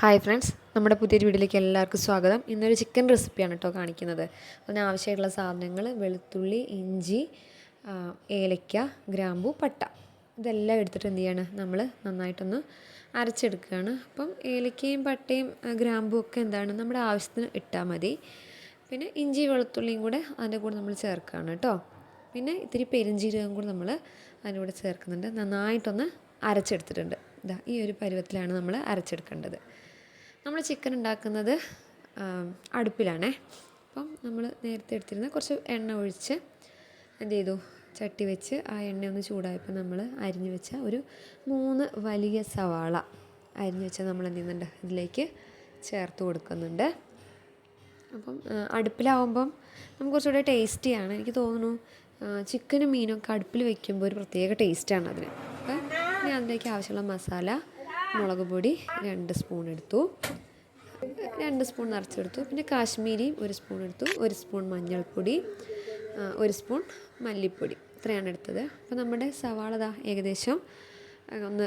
Hi friends നമ്മുടെ പുതിയൊരു വീട്ടിലേക്ക് എല്ലാവർക്കും സ്വാഗതം. ഇന്നൊരു ചിക്കൻ റെസിപ്പിയാണ് കേട്ടോ കാണിക്കുന്നത്. അതിന് ആവശ്യമായിട്ടുള്ള സാധനങ്ങൾ വെളുത്തുള്ളി ഇഞ്ചി ഏലക്ക ഗ്രാമ്പു പട്ട. ഇതെല്ലാം എടുത്തിട്ട് എന്ത് ചെയ്യാണ്? നമ്മൾ നന്നായിട്ടൊന്ന് അരച്ചെടുക്കുകയാണ്. അപ്പം ഏലക്കയും പട്ടയും ഗ്രാമ്പു ഒക്കെ എന്താണ്? നമ്മുടെ ആവശ്യത്തിന് ഇട്ടാൽ മതി. പിന്നെ ഇഞ്ചി വെളുത്തുള്ളിയും കൂടെ അതിന്റെ കൂടെ നമ്മൾ ചേർക്കുകയാണ് കേട്ടോ പിന്നെ ഇത്തിരി പെരിഞ്ചീരകം കൂടെ നമ്മൾ അതിന്റെ കൂടെ ചേർക്കുന്നുണ്ട്. നന്നായിട്ടൊന്ന് അരച്ചെടുത്തിട്ടുണ്ട്. ഇതാ ഈ ഒരു പരുവത്തിലാണ് നമ്മൾ അരച്ചെടുക്കേണ്ടത്. നമ്മൾ ചിക്കൻ ഉണ്ടാക്കുന്നത് അടുപ്പിലാണേ. അപ്പം നമ്മൾ നേരത്തെ എടുത്തിരുന്ന കുറച്ച് എണ്ണ ഒഴിച്ച് എന്ത് ചെയ്തു? ചട്ടി വെച്ച് ആ എണ്ണ ഒന്ന് ചൂടായപ്പോൾ നമ്മൾ അരിഞ്ഞു വെച്ച ഒരു മൂന്ന് വലിയ സവാള അരിഞ്ഞു വെച്ച നമ്മൾ എന്ത് ചെയ്യുന്നുണ്ട്? ഇതിലേക്ക് ചേർത്ത് കൊടുക്കുന്നുണ്ട്. അപ്പം അടുപ്പിലാവുമ്പം നമുക്ക് കുറച്ചുകൂടെ ടേസ്റ്റിയാണ് എനിക്ക് തോന്നുന്നു ചിക്കനും മീനും ഒക്കെ അടുപ്പിൽ വെക്കുമ്പോൾ ഒരു പ്രത്യേക ടേസ്റ്റാണ് അതിന്. അപ്പം ഇനി അതിലേക്ക് ആവശ്യമുള്ള മസാല മുളക് പൊടി രണ്ട് സ്പൂൺ എടുത്തു. രണ്ട് സ്പൂൺ നിറച്ചെടുത്തു. പിന്നെ കാശ്മീരി ഒരു സ്പൂൺ എടുത്തു. ഒരു സ്പൂൺ മഞ്ഞൾപ്പൊടി ഒരു സ്പൂൺ മല്ലിപ്പൊടി. ഇത്രയാണ് എടുത്തത്. അപ്പോൾ നമ്മുടെ സവാള ദാ ഏകദേശം ഒന്ന്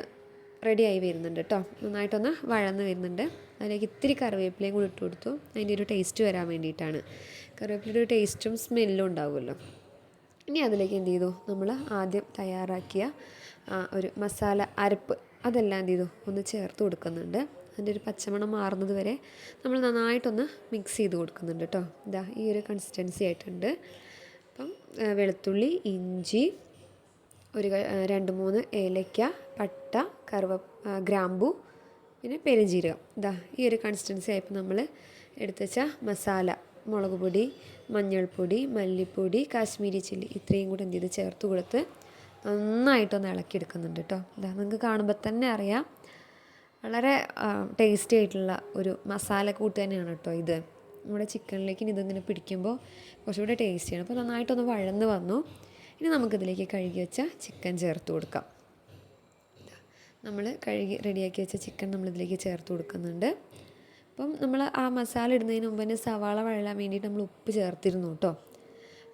റെഡിയായി വരുന്നുണ്ട് കേട്ടോ നന്നായിട്ടൊന്ന് വഴന്ന് വരുന്നുണ്ട്. അതിലേക്ക് ഇത്തിരി കറിവേപ്പിലയും കൂടി ഇട്ട് കൊടുത്തു. അതിന്റെ ഒരു ടേസ്റ്റ് വരാൻ വേണ്ടിയിട്ടാണ്. കറിവേപ്പിലയുടെ ടേസ്റ്റും സ്മെല്ലും ഉണ്ടാവുമല്ലോ. ഇനി അതിലേക്ക് എന്ത് ചെയ്തു? നമ്മൾ ആദ്യം തയ്യാറാക്കിയ ഒരു മസാല അരപ്പ് അതെല്ലാം എന്ത് ചെയ്തു? ഒന്ന് ചേർത്ത് കൊടുക്കുന്നുണ്ട്. അതിന്റെ ഒരു പച്ചമണം മാറുന്നത് വരെ നമ്മൾ നന്നായിട്ടൊന്ന് മിക്സ് ചെയ്ത് കൊടുക്കുന്നുണ്ട് കേട്ടോ ഇതാ ഈ ഒരു കൺസിസ്റ്റൻസി ആയിട്ടുണ്ട്. അപ്പം വെളുത്തുള്ളി ഇഞ്ചി ഒരു രണ്ട് മൂന്ന് ഏലയ്ക്ക പട്ട കറുവ ഗ്രാമ്പു പിന്നെ പെരുംജീരകം ഇതാ ഈ ഒരു കൺസിസ്റ്റൻസി ആയപ്പോൾ നമ്മൾ എടുത്തു മസാല മുളക് പൊടി മഞ്ഞൾപ്പൊടി മല്ലിപ്പൊടി കാശ്മീരി ചില്ലി ഇത്രയും കൂടെ എന്ത് ചെയ്ത്? ചേർത്ത് കൊടുത്ത് നന്നായിട്ടൊന്ന് ഇളക്കിയെടുക്കുന്നുണ്ട് കേട്ടോ. ഇതാ നിങ്ങൾക്ക് കാണുമ്പോൾ തന്നെ അറിയാം. വളരെ ടേസ്റ്റി ആയിട്ടുള്ള ഒരു മസാല കൂട്ട് തന്നെയാണ് കേട്ടോ ഇത്. നമ്മുടെ ചിക്കനിലേക്ക് ഇനി ഇതിങ്ങനെ പിടിക്കുമ്പോൾ കുറച്ചുകൂടെ ടേസ്റ്റിയാണ് അപ്പോൾ നന്നായിട്ടൊന്ന് വഴന്ന് വന്നു. ഇനി നമുക്കിതിലേക്ക് കഴുകി വെച്ച ചിക്കൻ ചേർത്ത് കൊടുക്കാം. നമ്മൾ കഴുകി റെഡിയാക്കി വെച്ച ചിക്കൻ നമ്മളിതിലേക്ക് ചേർത്ത് കൊടുക്കുന്നുണ്ട്. അപ്പം നമ്മൾ ആ മസാല ഇടുന്നതിന് മുമ്പ് തന്നെ സവാള വഴലാൻ വേണ്ടിയിട്ട് നമ്മൾ ഉപ്പ് ചേർത്തിരുന്നു കേട്ടോ.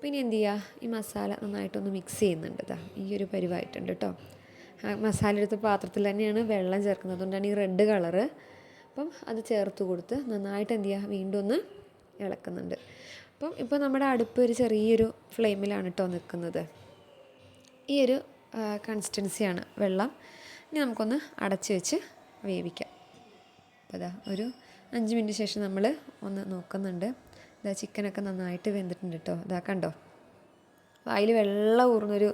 ഇനി എന്ത് ചെയ്യുക ഈ മസാല നന്നായിട്ടൊന്ന് മിക്സ് ചെയ്യുന്നുണ്ട് ഈ ഒരു പരിവായിട്ടുണ്ട് കേട്ടോ മസാല എടുത്ത പാത്രത്തിൽ തന്നെയാണ് വെള്ളം ചേർക്കുന്നത്. അതുകൊണ്ടാണ് ഈ റെഡ് കളറ് അപ്പം അത് ചേർത്ത് കൊടുത്ത് നന്നായിട്ട് എന്ത് ചെയ്യുക വീണ്ടും ഒന്ന് ഇളക്കുന്നുണ്ട്. അപ്പം ഇപ്പോൾ നമ്മുടെ അടുപ്പ് ഒരു ചെറിയൊരു ഫ്ലെയിമിലാണ് കേട്ടോ നിൽക്കുന്നത്. ഈ ഒരു കൺസിസ്റ്റൻസിയാണ് വെള്ളം. ഇനി നമുക്കൊന്ന് അടച്ച് വെച്ച് വേവിക്കാം. അപ്പോൾ അതാ ഒരു അഞ്ച് മിനിറ്റ് ശേഷം നമ്മൾ ഒന്ന് നോക്കുന്നുണ്ട്. ഇതാ ചിക്കനൊക്കെ നന്നായിട്ട് വെന്തിട്ടുണ്ട് കേട്ടോ ഇതാ കണ്ടോ? വായിൽ വെള്ളം ഊർന്നൊരു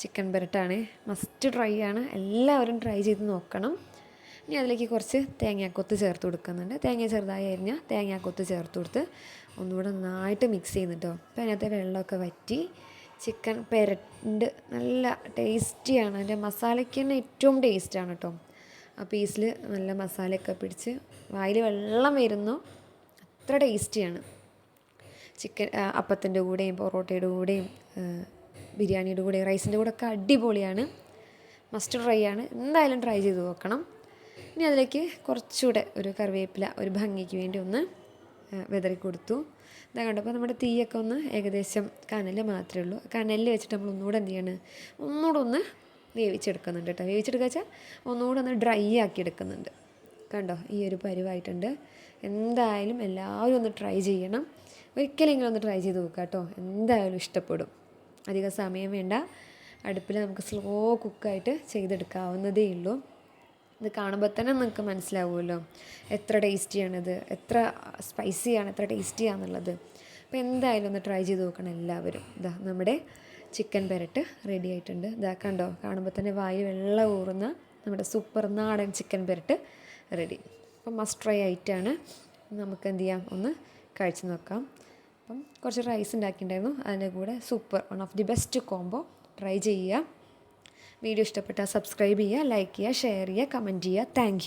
ചിക്കൻ ബെരട്ടാണ് മസ്റ്റ് ട്രൈ ആണ്. എല്ലാവരും ട്രൈ ചെയ്ത് നോക്കണം. ഇനി അതിലേക്ക് കുറച്ച് തേങ്ങാക്കൊത്ത് ചേർത്ത് കൊടുക്കുന്നുണ്ട്. തേങ്ങ ചെറുതായി അരിഞ്ഞാൽ തേങ്ങാക്കൊത്ത് ചേർത്ത് കൊടുത്ത് ഒന്നുകൂടെ നന്നായിട്ട് മിക്സ് ചെയ്യുന്നുട്ടോ. അപ്പോൾ അതിനകത്തെ വെള്ളമൊക്കെ വറ്റി ചിക്കൻ പെരണ്ട് നല്ല ടേസ്റ്റിയാണ് അതിന്റെ മസാലയ്ക്ക് തന്നെ ഏറ്റവും ടേസ്റ്റാണ് കേട്ടോ. ആ പീസിൽ നല്ല മസാലയൊക്കെ പിടിച്ച് വായിൽ വെള്ളം വരുന്നു. അത്ര ടേസ്റ്റിയാണ് ചിക്കൻ അപ്പത്തിന്റെ കൂടെയും പൊറോട്ടയുടെ കൂടെയും ബിരിയാണിയുടെ കൂടെയും റൈസിന്റെ കൂടെ ഒക്കെ അടിപൊളിയാണ്. മസ്റ്റ് ട്രൈ ആണ്. എന്തായാലും ട്രൈ ചെയ്ത് നോക്കണം. ഇനി അതിലേക്ക് കുറച്ചുകൂടെ ഒരു കറിവേപ്പില ഒരു ഭംഗിക്ക് വേണ്ടി ഒന്ന് വിതറി കൊടുത്തു. ഇതാ കണ്ടപ്പോൾ നമ്മുടെ തീയൊക്കെ ഒന്ന് ഏകദേശം കനൽ മാത്രമേ ഉള്ളൂ. കനലിൽ വെച്ചിട്ട് നമ്മൾ ഒന്നുകൂടെ എന്ത് ചെയ്യാണ് ഒന്നുകൂടെ ഒന്ന് വേവിച്ചെടുക്കുന്നുണ്ട് കേട്ടോ. വേവിച്ചെടുക്കുക വെച്ചാൽ ഒന്നുകൂടെ ഒന്ന് ഡ്രൈ ആക്കി എടുക്കുന്നുണ്ട് കണ്ടോ ഈ ഒരു പരുവായിട്ടുണ്ട്. എന്തായാലും എല്ലാവരും ഒന്ന് ട്രൈ ചെയ്യണം. ഒരിക്കലെങ്കിലും ഒന്ന് ട്രൈ ചെയ്ത് നോക്കുക കേട്ടോ. എന്തായാലും ഇഷ്ടപ്പെടും. അധികം സമയം വേണ്ട. അടുപ്പിൽ നമുക്ക് സ്ലോ കുക്കായിട്ട് ചെയ്തെടുക്കാവുന്നതേ ഉള്ളൂ. ഇത് കാണുമ്പോൾ തന്നെ നിങ്ങൾക്ക് മനസ്സിലാവുമല്ലോ. എത്ര ടേസ്റ്റിയാണിത് എത്ര സ്പൈസിയാണ് എത്ര ടേസ്റ്റിയാണെന്നുള്ളത് അപ്പോൾ എന്തായാലും ഒന്ന് ട്രൈ ചെയ്ത് നോക്കണം എല്ലാവരും. ഇതാ നമ്മുടെ ചിക്കൻ പെരട്ട് റെഡി ആയിട്ടുണ്ട്. ഇതാ കണ്ടോ? കാണുമ്പോൾ തന്നെ വായിൽ വെള്ളം ഊറുന്ന നമ്മുടെ സൂപ്പർ നാടൻ ചിക്കൻ പെരട്ട് റെഡി അപ്പം മസ്റ്റ് ട്രൈ ആയിട്ടാണ് നമുക്ക് എന്ത് ചെയ്യാം? ഒന്ന് കഴിച്ച് നോക്കാം. അപ്പം കുറച്ച് റൈസ് ഉണ്ടാക്കിയിട്ടുണ്ടായിരുന്നു. അതിന്റെ കൂടെ super one of the best combo try ചെയ്യുക. വീഡിയോ ഇഷ്ടപ്പെട്ടാൽ സബ്സ്ക്രൈബ് ചെയ്യുക ലൈക്ക് ചെയ്യുക ഷെയർ ചെയ്യുക കമന്റ് ചെയ്യുക. താങ്ക്